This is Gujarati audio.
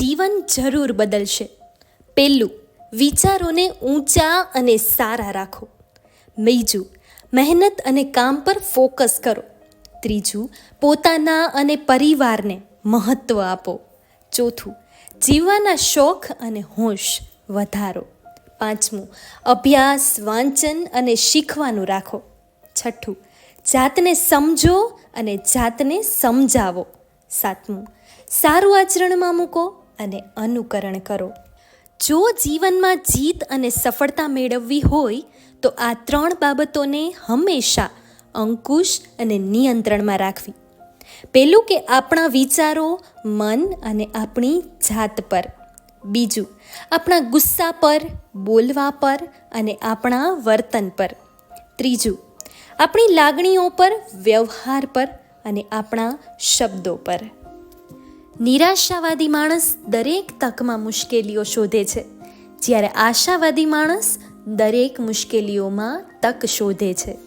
જીવન જરૂર બદલશે. પહેલું વિચારોને ઊંચા અને સારા રાખો. બીજું, મહેનત અને કામ પર ફોકસ કરો. ત્રીજું, પોતાના અને પરિવારને મહત્ત્વ આપો. ચોથું, જીવવાના શોખ અને હોશ વધારો. પાંચમું, અભ્યાસ, વાંચન અને શીખવાનું રાખો. છઠ્ઠું, જાતને સમજો અને જાતને સમજાવો. સાતમું, સારું આચરણમાં મૂકો. અને અનુકરણ કરો. જો જીવનમાં જીત અને સફળતા મેળવવી હોય, તો આ ત્રણ બાબતોને હંમેશા અંકુશ અને નિયંત્રણમાં રાખવી. પહેલું કે આપણા વિચારો, મન અને આપણી જાત પર. બીજું, આપણા ગુસ્સા પર, બોલવા પર અને આપણા વર્તન પર. ત્રીજું, આપણી લાગણીઓ પર, વ્યવહાર પર અને આપણા શબ્દો પર. નિરાશાવાદી માણસ દરેક તકમાં મુશ્કેલીઓ શોધે છે. જ્યારે આશાવાદી માણસ દરેક મુશ્કેલીઓમાં તક શોધે છે.